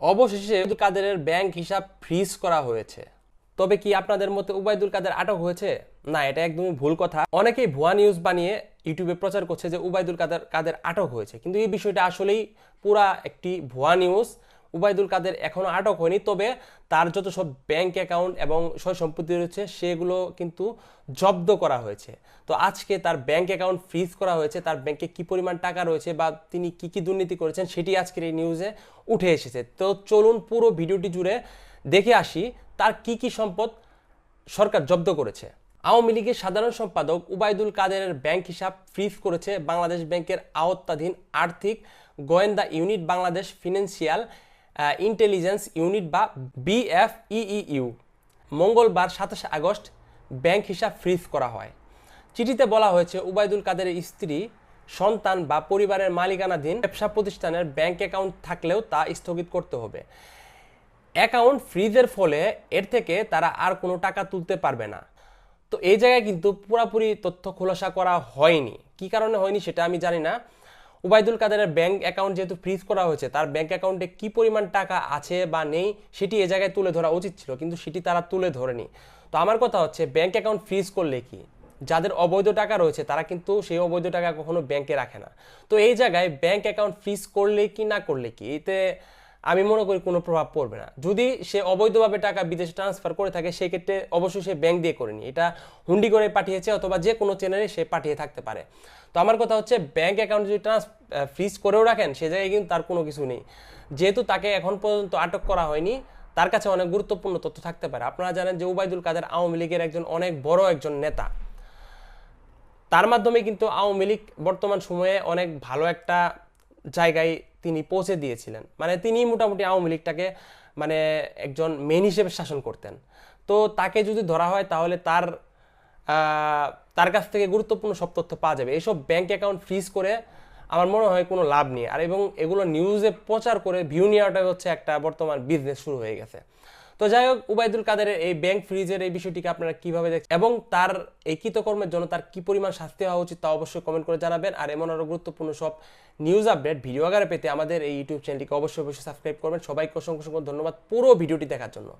অবশেষে উবায়দুল কাদেরের ব্যাংক হিসাব ফ্রিজ করা হয়েছে। তবে কি আপনাদের মতে উবায়দুল কাদের আটক হয়েছে? না, এটা একদমই ভুল কথা। অনেকেই ভুয়া নিউজ বানিয়ে ইউটিউবে প্রচার করছে যে উবায়দুল কাদের কাদের আটক হয়েছে। কিন্তু এই বিষয়টা আসলেই পুরা একটি ভুয়া নিউজ উবায়দুল কাদের এখনও আটক হয়নি, তবে তার যত সব ব্যাংক অ্যাকাউন্ট এবং সয় সম্পত্তি রয়েছে, সেগুলো কিন্তু জব্দ করা হয়েছে। তো আজকে তার ব্যাংক অ্যাকাউন্ট ফ্রিজ করা হয়েছে, তার ব্যাংকে কি পরিমাণ টাকা রয়েছে বা তিনি কি কি দুর্নীতি করেছেন, সেটি আজকের এই নিউজে উঠে এসেছে। তো চলুন পুরো ভিডিওটি জুড়ে দেখে আসি, তার কি কি সম্পদ সরকার জব্দ করেছে। আওয়ামী লীগের সাধারণ সম্পাদক উবায়দুল কাদেরের ব্যাংক হিসাব ফ্রিজ করেছে, বাংলাদেশ ব্যাংকের আওতাধীন আর্থিক গোয়েন্দা unit, Bangladesh financial intelligence unit বা বিএফইইউ মঙ্গলবার সাতাশে আগস্ট ব্যাংক হিসাব ফ্রিজ করা হয়। চিঠিতে বলা হয়েছে, উবায়দুল কাদের স্ত্রী, সন্তান বা পরিবারের মালিকানাধীন ব্যবসা প্রতিষ্ঠানের ব্যাংক অ্যাকাউন্ট থাকলেও তা স্থগিত করতে হবে। অ্যাকাউন্ট ফ্রিজের ফলে এর থেকে তারা আর কোনো টাকা তুলতে পারবে না। তো এই জায়গায় কিন্তু পুরোপুরি তথ্য খোলাসা করা হয়নি। কি কারণে হয়নি সেটা আমি জানি না। উবায়দুল কাদেরের ব্যাংক অ্যাকাউন্ট যেহেতু ফ্রিজ করা হয়েছে, তার ব্যাংক অ্যাকাউন্টে কি পরিমাণ টাকা আছে বা নেই সেটি এ জায়গায় তুলে ধরা উচিত ছিল, কিন্তু সেটি তারা তুলে ধরেনি। তো আমার কথা হচ্ছে, ব্যাংক অ্যাকাউন্ট ফ্রিজ করলে কি? যাদের অবৈধ টাকা রয়েছে, তারা কিন্তু সেই অবৈধ টাকা কখনো ব্যাংকে রাখে না। তো এই জায়গায় ব্যাংক অ্যাকাউন্ট ফ্রিজ করলে কি, না করলে কি? এতে আমি মনে করি কোনো প্রভাব পড়বে না। যদি সে অবৈধভাবে টাকা বিদেশে ট্রান্সফার করে থাকে, সেক্ষেত্রে অবশ্যই সে ব্যাংক দিয়ে করেনি এটা হুন্ডি করে পাঠিয়েছে অথবা যে কোনো চ্যানেলে সে পাঠিয়ে থাকতে পারে। তো আমার কথা হচ্ছে ব্যাংক অ্যাকাউন্ট যদি ট্রান্স ফ্রিজ করেও রাখেন, সে জায়গায় কিন্তু তার কোনো কিছু নেই। যেহেতু তাকে এখন পর্যন্ত আটক করা হয়নি, তার কাছে অনেক গুরুত্বপূর্ণ তথ্য থাকতে পারে। আপনারা জানেন যে উবায়দুল কাদের আওয়ামী লীগের একজন অনেক বড় একজন নেতা। তার মাধ্যমে কিন্তু আওয়ামী লীগ বর্তমান সময়ে অনেক ভালো একটা জায়গায় তিনি পৌঁছে দিয়েছিলেন। মানে তিনি মোটামুটি আওয়ামী লীগটাকে মানে একজন মেন হিসেবে শাসন করতেন। তো তাকে যদি ধরা হয়, তাহলে তার তার কাছ থেকে গুরুত্বপূর্ণ সব তথ্য পাওয়া যাবে। এইসব ব্যাঙ্ক অ্যাকাউন্ট ফ্রিজ করে আমার মনে হয় কোনো লাভ নেই। আর এবং এগুলো নিউজে প্রচার করে, ভিউ নেওয়াটা হচ্ছে একটা বর্তমান বিজনেস শুরু হয়ে গেছে। তো যাই হোক, উবায়দুল কাদের এই ব্যাংক ফ্রিজের এই বিষয়টিকে আপনারা কীভাবে দেখছেন এবং তার এই কৃতকর্মের জন্য তার কি পরিমাণ শাস্তি হওয়া উচিত তা অবশ্যই কমেন্ট করে জানাবেন। আর এমন আরও গুরুত্বপূর্ণ সব নিউজ আপডেট ভিডিও আকারে পেতে আমাদের এই ইউটিউব চ্যানেলটিকে অবশ্যই অবশ্যই সাবস্ক্রাইব করবেন। সবাইকে অসংখ্য অসংখ্য ধন্যবাদ পুরো ভিডিওটি দেখার জন্য।